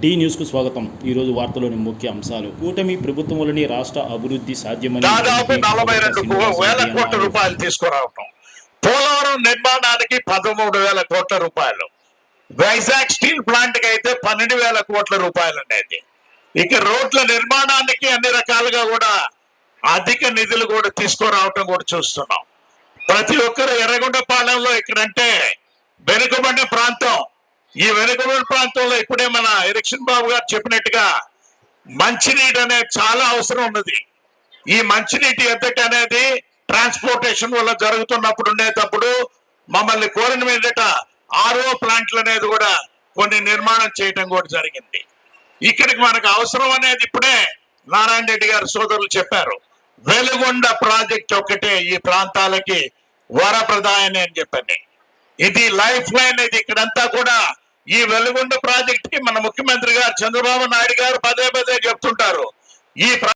D న్యూస్కు స్వాగతం. ఈరోజు వార్తలోని ముఖ్య అంశాలు. కూటమి ప్రభుత్వంలోని రాష్ట్ర అభివృద్ధి సాధ్యమని దాదాపు నలభై రెండు వేల కోట్ల. రూపాయలు తీసుకురావటం. పోలవరం నిర్మాణానికి పదమూడు వేల కోట్ల రూపాయలు. వైజాగ్ స్టీల్ ప్లాంట్కి అయితే పన్నెండు వేల కోట్ల రూపాయలు అనేది. ఇక రోడ్ల నిర్మాణానికి అన్ని రకాలుగా కూడా అధిక నిధులు కూడా తీసుకురావటం కూడా చూస్తున్నాం. ప్రతి ఒక్కరు ఎర్రగొండపాలెంలో ఇక్కడంటే వెనుకబడిన ప్రాంతం. ఈ వెనుకబడిన ప్రాంతంలో ఇప్పుడే మన ఎరక్షన్ బాబు గారు చెప్పినట్టుగా మంచినీటి అనేది చాలా అవసరం ఉన్నది. ఈ మంచినీటి ఎద్దటి అనేది ట్రాన్స్పోర్టేషన్ వల్ల జరుగుతున్నప్పుడు ఉండేటప్పుడు మమ్మల్ని కోరిన మీదట ఆర్ఓ ప్లాంట్లు అనేది కూడా కొన్ని నిర్మాణం చేయటం కూడా జరిగింది. ఇక్కడికి మనకు అవసరం అనేది ఇప్పుడే నారాయణ రెడ్డి గారు సోదరులు చెప్పారు. వెలుగొండ ప్రాజెక్ట్ ఒకటే ఈ ప్రాంతాలకి వరప్రదాయని అని చెప్పండి. ఇది లైఫ్ లైన్ ఇది. ఇక్కడంతా కూడా ఈ వెలుగుండ ప్రాజెక్ట్కి మన ముఖ్యమంత్రి గారు చంద్రబాబు నాయుడు గారు పదే పదే చెప్తుంటారు. ఈ ప్రా-